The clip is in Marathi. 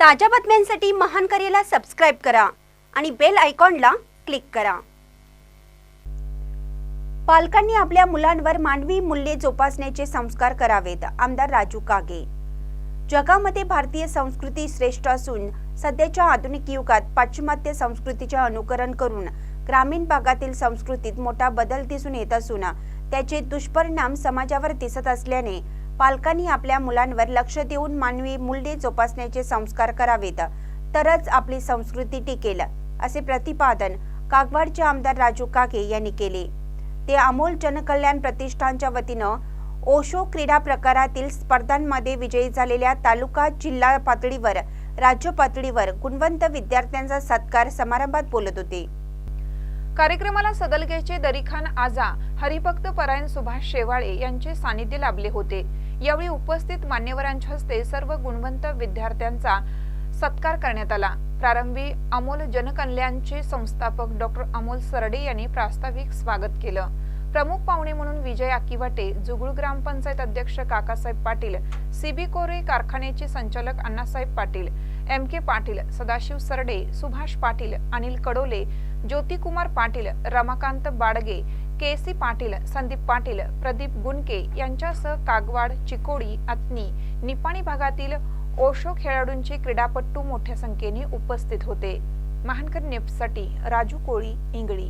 ताज्या बातम्यांसाठी महान करेला सबस्क्राईब करा आणि बेल आयकॉनला क्लिक करा. पालकांनी आपल्या मुलांवर मानवी मूल्ये जोपासण्याचे संस्कार करावेत आमदार राजू कागे. जगामध्ये भारतीय संस्कृती श्रेष्ठ असून सध्याच्या आधुनिक युगात पाश्चिमात्य संस्कृतीचे अनुकरण करून ग्रामीण भागातील संस्कृतीत मोठा बदल दिसून येत असून त्याचे दुष्परिणाम समाजावर दिसत असल्याने पालकांनी आपल्या मुलांवर लक्ष देऊन मानवी मूल्ये जोपासण्याचे संस्कार करावेत. तरच आपली संस्कृती टिकेल असे प्रतिपादन कागवाडचे आमदार राजू काके यांनी केले. ते अमोल जनकल्याण प्रतिष्ठानच्या वतीनं ओशो क्रीडा प्रकारातील स्पर्धांमध्ये विजयी झालेल्या तालुका जिल्हा पातळीवर राज्य पातळीवर गुणवंत विद्यार्थ्यांचा सत्कार समारंभात बोलत होते. कार्यक्रमाला सदलगेचे दरीखान आजा हरिभक्त परायण सुभाष शेवाळे यांचे सानिध्य लाभले होते. यावेळी उपस्थित मान्यवरांच्या हस्ते सर्व गुणवंत विद्यार्थ्यांचा सत्कार करण्यात आला. प्रारंभी अमोल जनकल्याणचे संस्थापक डॉक्टर अमोल सरडे यांनी प्रास्ताविक स्वागत केलं. प्रमुख पाहुणे म्हणून विजय आकिवाटे जुगुळ ग्रामपंचायत अध्यक्ष काकासाहेब पाटील सीबी कोरे कारखान्याचे संचालक Annasaheb Patil M K Patil Sadashiv Sarde Subhash Patil Anil Kadole Jyotikumar Patil Ramakant Badge K C Patil Sandeep Patil Pradeep Gunke यांच्यासह कागवाड चिकोडी अत्नी निपाणी भागातील ओशो खेळाडूंचे क्रीडापटू मोठ्या संख्येने उपस्थित होते. महानकर नेपसाठी राजू कोळी इंगळी.